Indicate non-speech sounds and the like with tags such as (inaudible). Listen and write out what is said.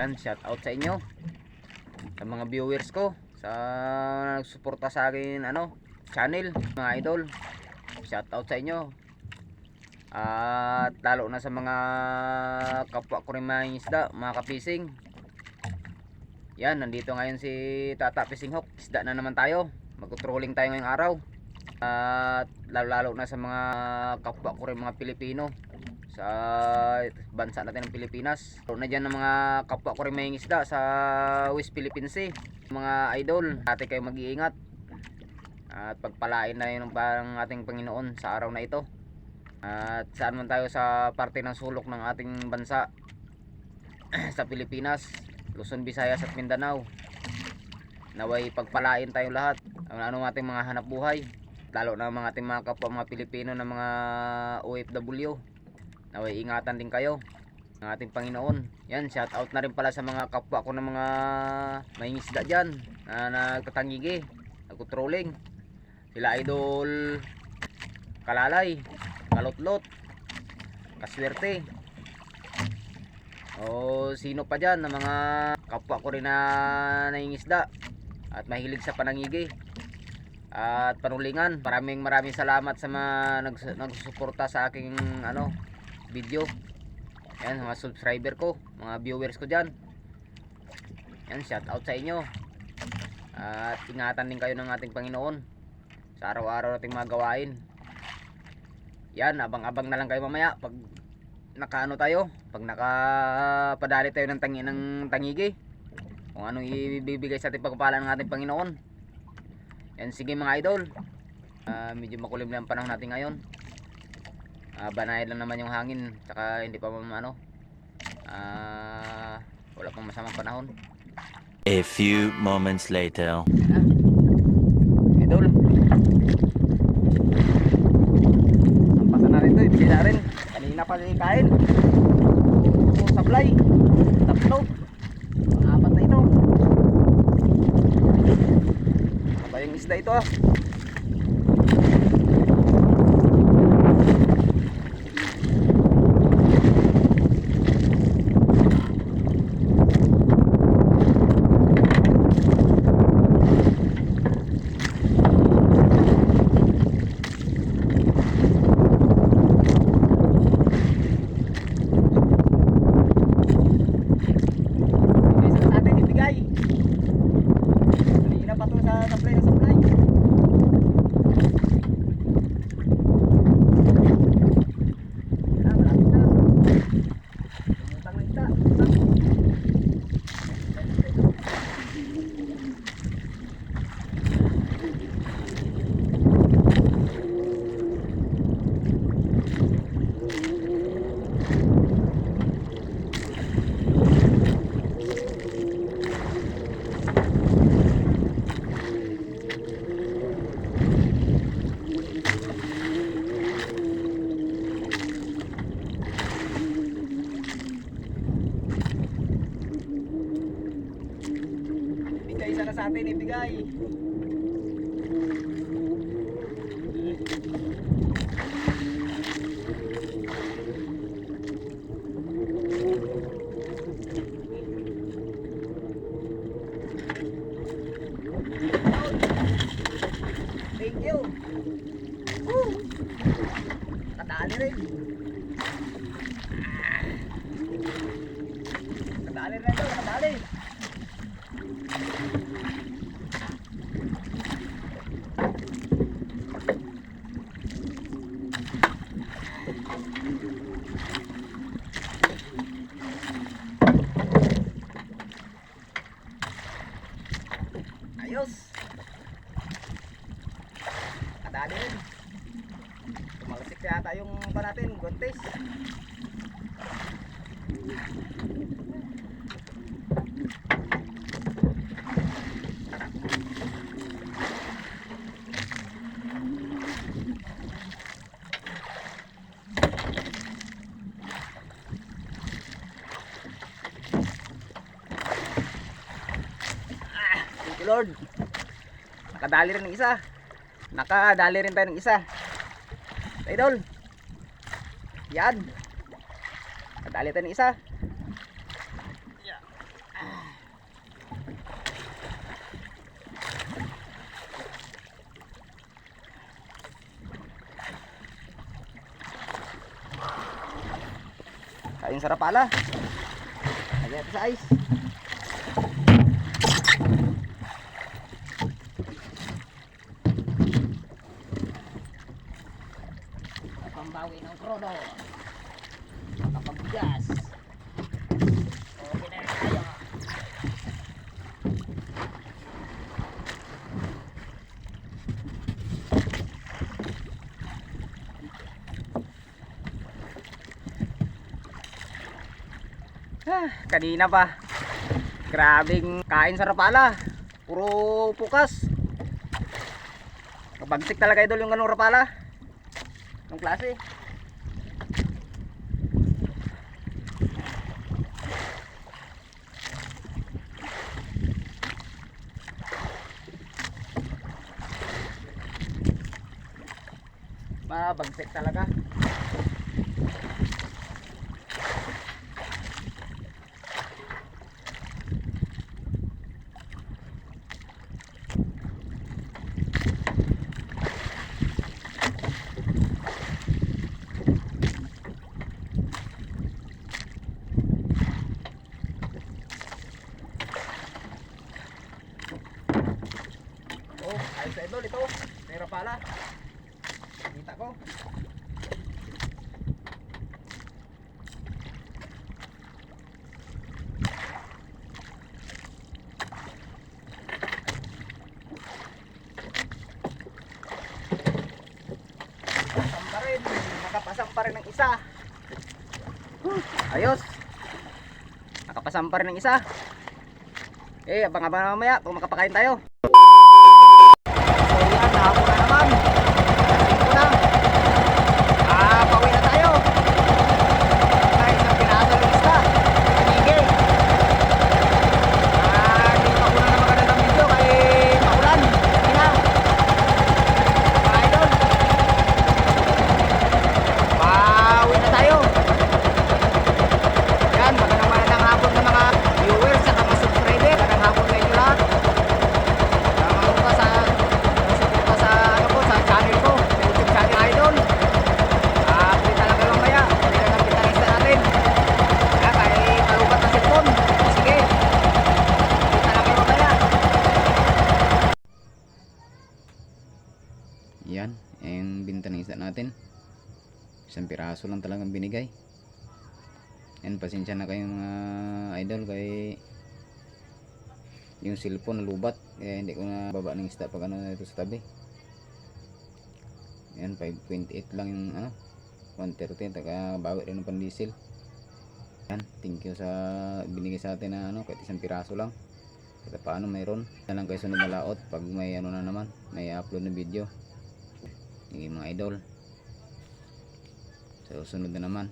Yan, shout out sa inyo. Sa mga viewers ko. Sa nagsuporta sa akin, ano, channel, mga idol. Shout out sa inyo. At lalo na sa mga kapwa ko rin mga isda, mga kapising. Yan, nandito ngayon si Tata Fishing Hook. Isda na naman tayo. Mag-trolling tayo ngayong araw. At lalo-lalo na sa mga kapwa ko rin mga Pilipino sa bansa natin ng Pilipinas. Lalo na dyan ng mga kapwa ko rin may isda sa West Philippine Sea. Mga idol, ate kayo mag-iingat. At pagpalain na yun ng parang ating Panginoon sa araw na ito. At saan man tayo sa parte ng sulok ng ating bansa (clears throat) sa Pilipinas, Luzon, Visayas at Mindanao. Naway pagpalain tayo lahat ang ano ating mga hanap buhay lalo na mga ating mga kapwa mga Pilipino na mga OFW naway ingatan din kayo ng ating Panginoon. Yan shout out na rin pala sa mga kapwa ko ng mga mangingisda dyan na nagtatangigi nagkutrolling. Sila idol kalalay kalutlot kaswerte. O sino pa dyan na mga kapwa ko rin na nangingisda at mahilig sa panangigi at panulingan maraming maraming salamat sa mga nags nagsusuporta sa aking ano video. Yan mga subscriber ko mga viewers ko dyan. Yan shout out sa inyo. At ingatan din kayo ng ating Panginoon sa araw-araw nating mga gawain. Yan abang-abang na lang kayo mamaya pag nakaano tayo pag nakapadali tayo ng tangi ng tangigi. Kung anong ibibigay sa ating pagpapala ng ating Panginoon yan sige mga idol. Ah, medyo makulim lang ang panahon natin ngayon. Uh, banayad lang naman yung hangin tsaka hindi pa mam- ano. Ah, wala pang masamang panahon. A few moments later. idol sampasan na rin to ibili na rin kanina pa rin kain o sablay tatlo apat na ito ano ba yung isda ito ah Ibigay sa natin, ibigay. Kanina pa to sa supply ng supply. Yan, malapit na. Tumutang na isda. Ibigay sana sa atin, ibigay. Thank you. Woo! Nakadali rin. Ah. Nakadali rin ito, nakadali. Ayos. Lord. Nakadali rin ng isa. Nakadali rin tayo ng isa. Idol. Yan. Nakadali tayo ng isa. Kain sarap pala. Lagyan sa ice. Pambawi ng krono. Makapagbigas. Okay na tayo. Ah, kanina pa. Grabing kain sa rapala. Puro pukas. Kabagsik talaga idol yung ganung rapala. Anong klase? Mabagsik talaga. Oh, ayos sa idol ito. Pero pala. Kita ko. Pasang pa rin. Nakapasang pa rin ng isa. Ayos. Nakapasang pa rin ng isa. Eh, abang-abang mamaya kung makapakain tayo. So yan, hapon na naman. Lasing ko na. Ah, pauwi na tayo. Kahit isang piraso ng isda. Sige. Ah, hindi pa kuna na maganda ng video kay maulan. Hindi na. Mga idol. Pauwi na tayo. Yan, magandang magandang hapon sa mga viewers at mga subscriber. Magandang hapon sa inyo lahat. Mga ka sa subscribe ka sa ano ko sa channel ko, sa YouTube channel Idol. Ah, uh, kita lang kayo mamaya. Hindi lang ang gitarista natin. Kaya kahit malubat na cellphone. Sige. Kita lang kayo mamaya. Yan, yung binta ng isda natin. Isang piraso lang talagang binigay. Yan, pasensya na kayo mga idol kay yung cellphone nalubat kaya hindi ko na baba ng isda pag ano ito sa tabi. Yan 5.8 lang yung ano 130 taka bawi rin ng pandiesel yan thank you sa binigay sa atin na ano kahit isang piraso lang. Kahit paano mayroon. Na lang kayo sunod na laot pag may ano na naman may upload na video. Yung mga idol so sunod na naman